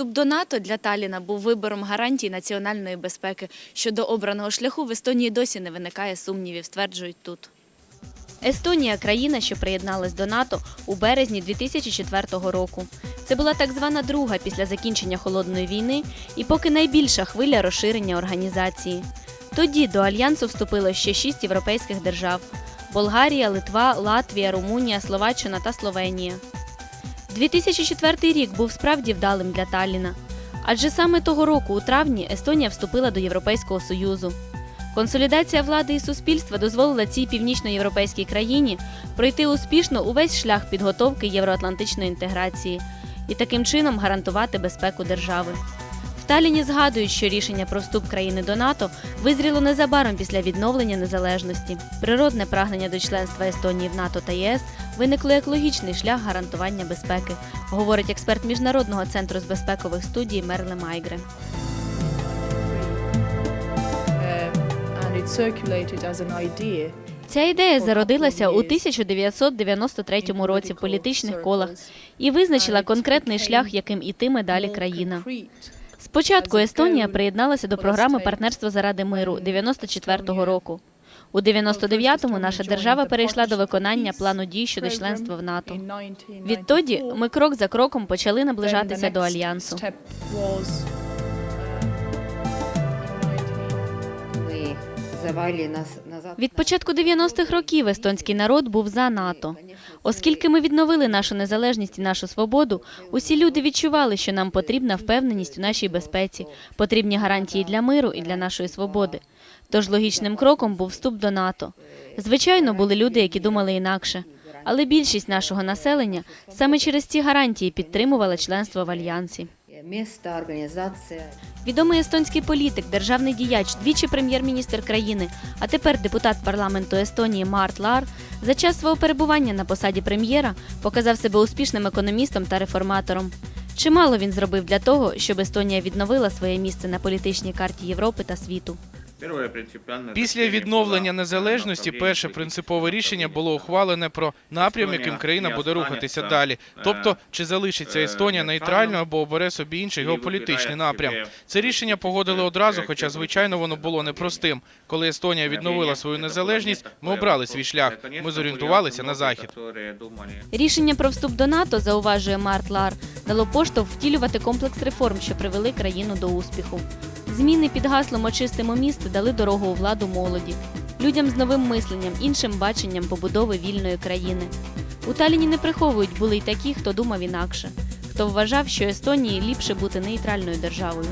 Вступ до НАТО для Таліна був вибором гарантій національної безпеки. Щодо обраного шляху в Естонії досі не виникає сумнівів, стверджують тут. Естонія країна, що приєдналась до НАТО у березні 2004 року. Це була так звана друга після закінчення холодної війни і поки найбільша хвиля розширення організації. Тоді до альянсу вступило ще шість європейських держав: Болгарія, Литва, Латвія, Румунія, Словаччина та Словенія. 2004 рік був справді вдалим для Талліна. Адже саме того року, у травні, Естонія вступила до Європейського Союзу. Консолідація влади і суспільства дозволила цій північноєвропейській країні пройти успішно увесь шлях підготовки євроатлантичної інтеграції і таким чином гарантувати безпеку держави. В Таліні згадують, що рішення про вступ країни до НАТО визріло незабаром після відновлення незалежності. Природне прагнення до членства Естонії в НАТО та єС виникло як логічний шлях гарантування безпеки, говорить експерт міжнародного центру з безпекових студій Мерле Майгре. um. Ця ідея зародилася у 1993 році в політичних колах і визначила конкретний шлях, яким ітиме далі країна. Спочатку Естонія приєдналася до програми партнерства заради миру 94-го року. У 99-му наша держава перейшла до виконання плану дій щодо членства в НАТО. Відтоді ми крок за кроком почали наближатися до альянсу. Назад. Від початку 90-х років естонський народ був за НАТО. Оскільки ми відновили нашу незалежність і нашу свободу, усі люди відчували, що нам потрібна впевненість у нашій безпеці, потрібні гарантії для миру і для нашої свободи. Тож логічним кроком був вступ до НАТО. Звичайно, були люди, які думали інакше, але більшість нашого населення саме через ці гарантії підтримувала членство в альянсі. Організація. Відомий естонський політик, державний діяч, двічі прем'єр-міністр країни, а тепер депутат парламенту Естонії Март Лар за час свого перебування на посаді прем'єра показав себе успішним економістом та реформатором. Чимало він зробив для того, щоб Естонія відновила своє місце на політичній карті Європи та світу. Після відновлення незалежності перше принципове рішення було ухвалене про напрям, яким країна буде рухатися далі. Тобто, чи залишиться Естонія нейтральною або обере собі інший геополітичний напрям. Це рішення погодили одразу, хоча звичайно воно було непростим. Коли Естонія відновила свою незалежність, ми обрали свій шлях. Ми зорієнтувалися на захід. Рішення про вступ до НАТО, зауважує Март Лар, дало поштовх втілювати комплекс реформ, що привели країну до успіху. Зміни під гаслом «Очистимо місто» дали дорогу у владу молоді, людям з новим мисленням, іншим баченням побудови вільної країни. У Таліні не приховують були й такі, хто думав інакше, хто вважав, що Естонії ліпше бути нейтральною державою.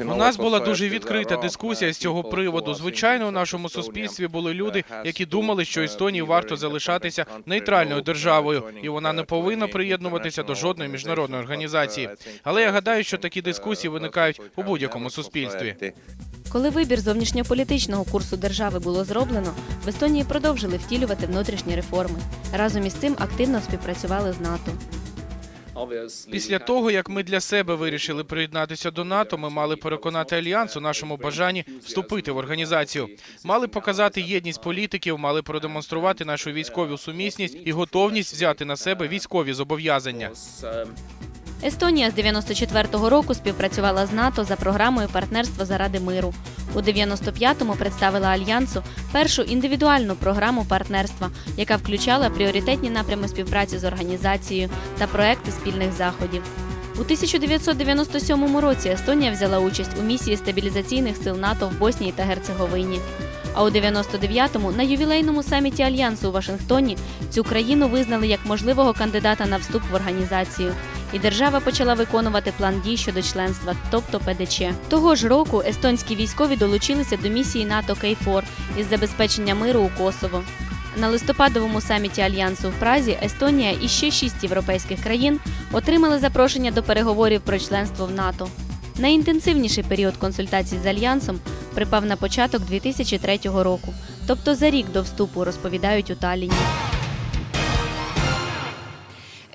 У нас була дуже відкрита дискусія з цього приводу. Звичайно, у нашому суспільстві були люди, які думали, що Естонії варто залишатися нейтральною державою, і вона не повинна приєднуватися до жодної міжнародної організації. Але я гадаю, що такі дискусії виникають у будь-якому суспільстві. Коли вибір зовнішньополітичного курсу держави було зроблено, в Естонії продовжили втілювати внутрішні реформи. Разом із цим активно співпрацювали з НАТО. Після того, як ми для себе вирішили приєднатися до НАТО, ми мали переконати альянс у нашому бажанні вступити в організацію. Мали показати єдність політиків, мали продемонструвати нашу військову сумісність і готовність взяти на себе військові зобов'язання. Естонія з 94-го року співпрацювала з НАТО за програмою партнерства заради миру. У 95-му представила альянсу першу індивідуальну програму партнерства, яка включала пріоритетні напрями співпраці з організацією та проекти спільних заходів. У 1997 році Естонія взяла участь у місії стабілізаційних сил НАТО в Боснії та Герцеговині. А у 99-му на ювілейному саміті альянсу у Вашингтоні цю країну визнали як можливого кандидата на вступ в організацію. І держава почала виконувати план дій щодо членства, тобто ПДЧ. Того ж року естонські військові долучилися до місії НАТО Кейфор із забезпечення миру у Косово. На листопадовому саміті альянсу в Празі Естонія і ще шість європейських країн отримали запрошення до переговорів про членство в НАТО. Найінтенсивніший період консультацій з альянсом припав на початок 2003 року, тобто за рік до вступу, розповідають у Талліні.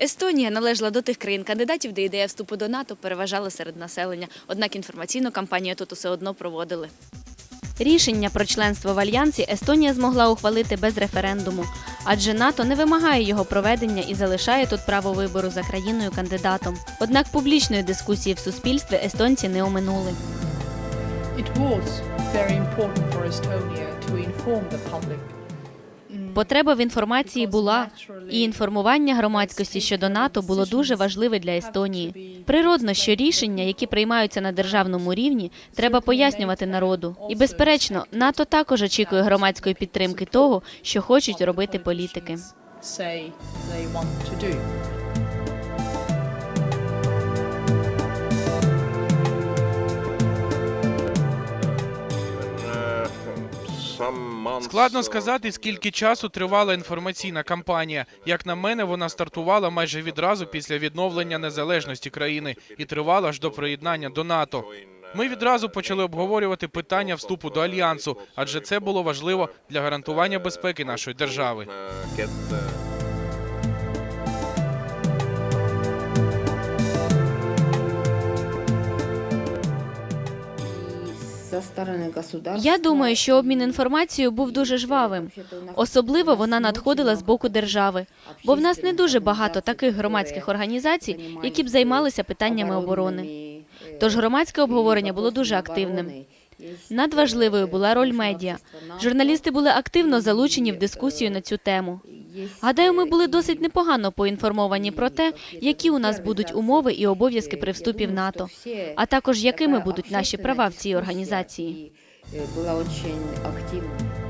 Естонія належала до тих країн-кандидатів, де ідея вступу до НАТО переважала серед населення. Однак інформаційну кампанію тут усе одно проводили. Рішення про членство в альянсі Естонія змогла ухвалити без референдуму, адже НАТО не вимагає його проведення і залишає тут право вибору за країною кандидатом. Однак публічної дискусії в суспільстві естонці не оминули. It was very important for Estonia to inform the public. Потреба в інформації була, і інформування громадськості щодо НАТО було дуже важливе для Естонії. Природно, що рішення, які приймаються на державному рівні, треба пояснювати народу. І безперечно, НАТО також очікує громадської підтримки того, що хочуть робити політики. Складно сказати, скільки часу тривала інформаційна кампанія. Як на мене, вона стартувала майже відразу після відновлення незалежності країни і тривала аж до приєднання до НАТО. Ми відразу почали обговорювати питання вступу до альянсу, адже це було важливо для гарантування безпеки нашої держави. Я думаю, що обмін інформацією був дуже жвавим. Особливо вона надходила з боку держави, бо в нас не дуже багато таких громадських організацій, які б займалися питаннями оборони. Тож громадське обговорення було дуже активним. Надважливою була роль медіа. Журналісти були активно залучені в дискусію на цю тему. Гадаю, ми були досить непогано поінформовані про те, які у нас будуть умови і обов'язки при вступі в НАТО, а також якими будуть наші права в цій організації. Была очень активна.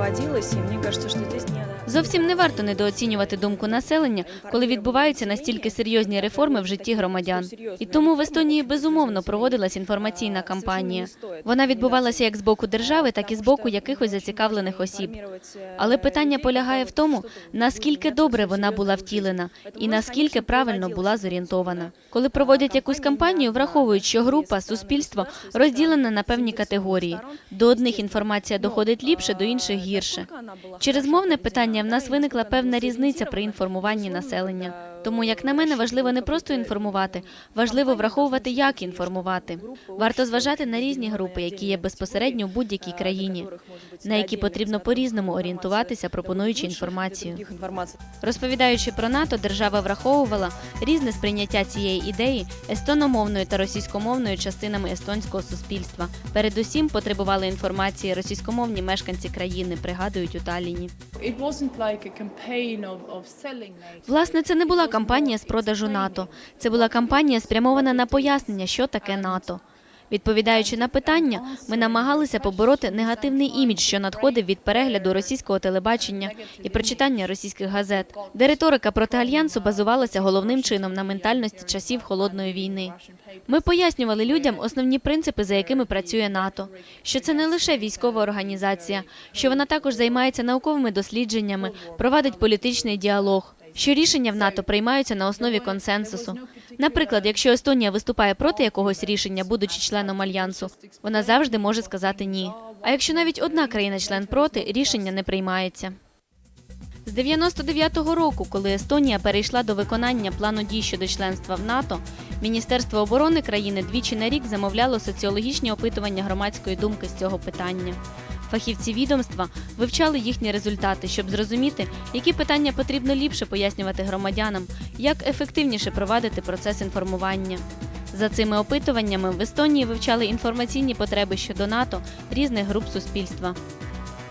проводилась, и мне кажется, что здесь не Зовсім не варто недооцінювати думку населення, коли відбуваються настільки серйозні реформи в житті громадян. І тому в Естонії безумовно проводилась інформаційна кампанія. Вона відбувалася як з боку держави, так і з боку якихось зацікавлених осіб. Але питання полягає в тому, наскільки добре вона була втілена і наскільки правильно була зорієнтована. Коли проводять якусь кампанію, враховують, що група, суспільство розділена на певні категорії. До одних інформація доходить ліпше, до інших гірше. Через мовне питання в нас виникла певна різниця при інформуванні населення. Тому, як на мене, важливо не просто інформувати, важливо враховувати, як інформувати. Варто зважати на різні групи, які є безпосередньо в будь-якій країні, на які потрібно по-різному орієнтуватися, пропонуючи інформацію. Розповідаючи про НАТО, держава враховувала різне сприйняття цієї ідеї естономовною та російськомовною частинами естонського суспільства. Передусім потребували інформації російськомовні мешканці країни, пригадують у Талліні. Власне, це не була кампанія з продажу НАТО. Це була кампанія спрямована на пояснення, що таке НАТО. Відповідаючи на питання, ми намагалися побороти негативний імідж, що надходив від перегляду російського телебачення і прочитання російських газет, де риторика проти альянсу базувалася головним чином на ментальності часів холодної війни. Ми пояснювали людям основні принципи, за якими працює НАТО, що це не лише військова організація, що вона також займається науковими дослідженнями, провадить політичний діалог. Що рішення в НАТО приймаються на основі консенсусу. Наприклад, якщо Естонія виступає проти якогось рішення, будучи членом альянсу, вона завжди може сказати ні. А якщо навіть одна країна-член проти, рішення не приймається. З 99-го року, коли Естонія перейшла до виконання плану дій щодо членства в НАТО, Міністерство оборони країни двічі на рік замовляло соціологічні опитування громадської думки з цього питання. Фахівці відомства вивчали їхні результати, щоб зрозуміти, які питання потрібно ліпше пояснювати громадянам, як ефективніше провадити процес інформування. За цими опитуваннями в Естонії вивчали інформаційні потреби щодо НАТО різних груп суспільства.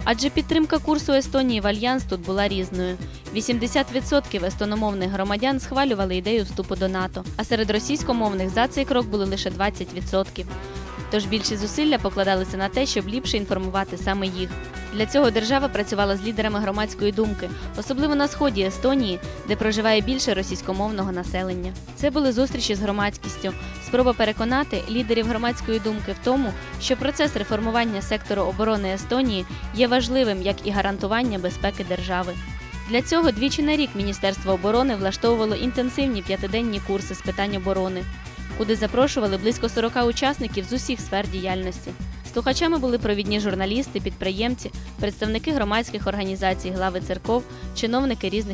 Адже підтримка курсу Естонії в альянс тут була різною. 80% естономовних громадян схвалювали ідею вступу до НАТО, а серед російськомовних за цей крок були лише 20%. Тож більші зусилля покладалися на те, щоб ліпше інформувати саме їх. Для цього держава працювала з лідерами громадської думки, особливо на сході Естонії, де проживає більше російськомовного населення. Це були зустрічі з громадськістю, спроба переконати лідерів громадської думки в тому, що процес реформування сектору оборони Естонії є важливим як і гарантування безпеки держави. Для цього двічі на рік Міністерство оборони влаштовувало інтенсивні п'ятиденні курси з питань оборони, куди запрошували близько 40 учасників з усіх сфер діяльності. Слухачами були провідні журналісти, підприємці, представники громадських організацій, глави церков, чиновники різних